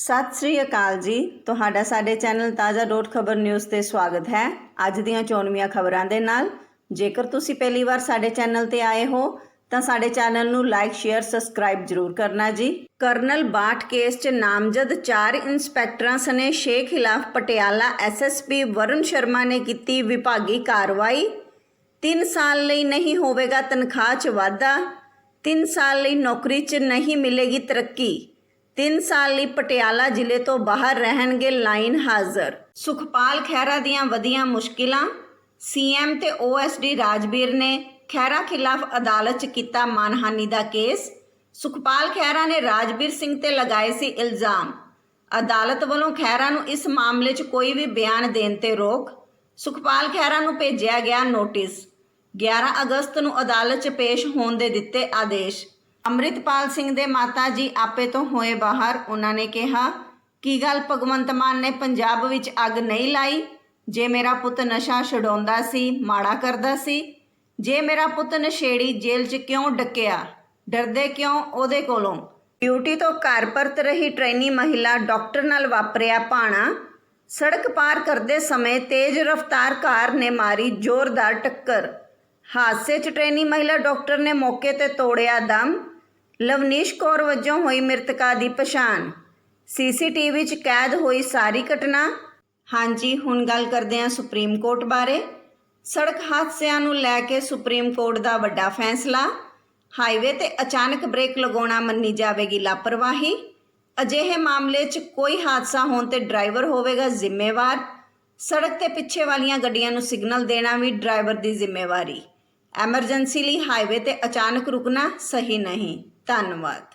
ਸਤਿ ਸ੍ਰੀ ਅਕਾਲ ਜੀ। ਤੁਹਾਡਾ ਸਾਡੇ ਚੈਨਲ ਤਾਜ਼ਾ ਡੋਟ ਖਬਰ ਨਿਊਜ਼ ਤੇ ਸਵਾਗਤ ਹੈ। ਅੱਜ ਦੀਆਂ ਚੋਣਵੀਆਂ ਖਬਰਾਂ ਦੇ ਨਾਲ ਜੇਕਰ ਤੁਸੀਂ ਪਹਿਲੀ ਵਾਰ ਸਾਡੇ ਚੈਨਲ ਤੇ ਆਏ ਹੋ, ਤਾਂ ਸਾਡੇ ਚੈਨਲ ਨੂੰ ਲਾਈਕ, ਸ਼ੇਅਰ, ਸਬਸਕ੍ਰਾਈਬ ਜ਼ਰੂਰ ਕਰਨਾ ਜੀ। ਕਰਨਲ ਬਾਠ ਕੇਸ 'ਚ ਨਾਮਜ਼ਦ ਚਾਰ ਇੰਸਪੈਕਟਰਾਂ ਸਨੇ ਸ਼ੇ ਖਿਲਾਫ ਪਟਿਆਲਾ ਐਸਐਸਪੀ ਵਰੁਣ ਸ਼ਰਮਾ ਨੇ ਕੀਤੀ ਵਿਭਾਗੀ ਕਾਰਵਾਈ। 3 ਸਾਲ ਲਈ ਨਹੀਂ ਹੋਵੇਗਾ ਤਨਖਾਹ 'ਚ ਵਾਧਾ। 3 ਸਾਲ ਲਈ ਨੌਕਰੀ 'ਚ ਨਹੀਂ ਮਿਲੇਗੀ ਤਰੱਕੀ। 3 ਸਾਲ ਲਈ ਪਟਿਆਲਾ ਜ਼ਿਲ੍ਹੇ ਤੋਂ ਬਾਹਰ ਰਹਿਣਗੇ ਲਾਈਨ ਹਾਜ਼ਰ। ਸੁਖਪਾਲ ਖਹਿਰਾ ਦੀਆਂ ਵਧੀਆਂ ਮੁਸ਼ਕਿਲਾਂ ਸੀਐਮ ਤੇ ਓਐਸਡੀ ਰਾਜਵੀਰ ਨੇ ਖਹਿਰਾ ਖਿਲਾਫ ਅਦਾਲਤ 'ਚ ਕੀਤਾ ਮਾਨਹਾਨੀ ਦਾ ਕੇਸ। ਸੁਖਪਾਲ ਖਹਿਰਾ ਨੇ ਰਾਜਵੀਰ ਸਿੰਘ ਤੇ ਲਗਾਏ ਸੀ ਇਲਜ਼ਾਮ। ਅਦਾਲਤ ਵੱਲੋਂ ਖਹਿਰਾ ਨੂੰ ਇਸ ਮਾਮਲੇ 'ਚ ਕੋਈ ਵੀ ਬਿਆਨ ਦੇਣ ਤੇ ਰੋਕ। ਸੁਖਪਾਲ ਖਹਿਰਾ ਨੂੰ ਭੇਜਿਆ ਗਿਆ ਨੋਟਿਸ। 11 ਅਗਸਤ ਨੂੰ ਅਦਾਲਤ 'ਚ ਪੇਸ਼ ਹੋਣ ਦੇ ਦਿੱਤੇ ਆਦੇਸ਼। ਅੰਮ੍ਰਿਤਪਾਲ ਸਿੰਘ ਦੇ ਮਾਤਾ ਜੀ ਆਪੇ ਤੋਂ ਹੋਏ ਬਾਹਰ, ਉਹਨਾਂ ਨੇ ਕਿਹਾ, ਕੀ ਗੱਲ ਭਗਵੰਤ ਮਾਨ ਨੇ ਪੰਜਾਬ ਵਿੱਚ ਅੱਗ ਨਹੀਂ ਲਾਈ? ਜੇ ਮੇਰਾ ਪੁੱਤ ਨਸ਼ਾ ਛਡਾਉਂਦਾ ਸੀ, ਮਾੜਾ ਕਰਦਾ ਸੀ, ਜੇ ਮੇਰਾ ਪੁੱਤ ਨਸ਼ੇੜੀ ਜੇਲ੍ਹ 'ਚ ਕਿਉਂ ਡੱਕਿਆ? ਡਰਦੇ ਕਿਉਂ ਉਹਦੇ ਕੋਲੋਂ? ਡਿਊਟੀ ਤੋਂ ਘਰ ਪਰਤ ਰਹੀ ਟ੍ਰੇਨੀ ਮਹਿਲਾ ਡਾਕਟਰ ਨਾਲ ਵਾਪਰਿਆ ਭਾਣਾ। ਸੜਕ ਪਾਰ ਕਰਦੇ ਸਮੇਂ ਤੇਜ਼ ਰਫ਼ਤਾਰ ਕਾਰ ਨੇ ਮਾਰੀ ਜ਼ੋਰਦਾਰ ਟੱਕਰ। ਹਾਦਸੇ 'ਚ ਟ੍ਰੇਨੀ ਮਹਿਲਾ ਡਾਕਟਰ ਨੇ ਮੌਕੇ ਤੇ ਤੋੜਿਆ ਦਮ। ਲਵਨੀਸ਼ ਕੌਰ ਵਜੋਂ ਹੋਈ ਮ੍ਰਿਤਕਾ ਦੀ ਪਛਾਣ। ਸੀਸੀਟੀਵੀ 'ਚ ਕੈਦ ਹੋਈ ਸਾਰੀ ਘਟਨਾ। ਹਾਂਜੀ, ਹੁਣ ਗੱਲ ਕਰਦੇ ਹਾਂ ਸੁਪਰੀਮ ਕੋਰਟ ਬਾਰੇ। ਸੜਕ ਹਾਦਸਿਆਂ ਨੂੰ ਲੈ ਕੇ ਸੁਪਰੀਮ ਕੋਰਟ ਦਾ ਵੱਡਾ ਫੈਸਲਾ। ਹਾਈਵੇ ਤੇ ਅਚਾਨਕ ਬ੍ਰੇਕ ਲਗਾਉਣਾ ਮੰਨੀ ਜਾਵੇਗੀ ਲਾਪਰਵਾਹੀ। ਅਜਿਹੇ ਮਾਮਲੇ 'ਚ ਕੋਈ ਹਾਦਸਾ ਹੋਣ ਤੇ ਡਰਾਈਵਰ ਹੋਵੇਗਾ ਜ਼ਿੰਮੇਵਾਰ। ਸੜਕ ਤੇ ਪਿੱਛੇ ਵਾਲੀਆਂ ਗੱਡੀਆਂ ਨੂੰ ਸਿਗਨਲ ਦੇਣਾ ਵੀ ਡਰਾਈਵਰ ਦੀ ਜ਼ਿੰਮੇਵਾਰੀ। ਐਮਰਜੈਂਸੀ ਲਈ ਹਾਈਵੇ ਤੇ ਅਚਾਨਕ ਰੁਕਣਾ ਸਹੀ ਨਹੀਂ। ਧੰਨਵਾਦ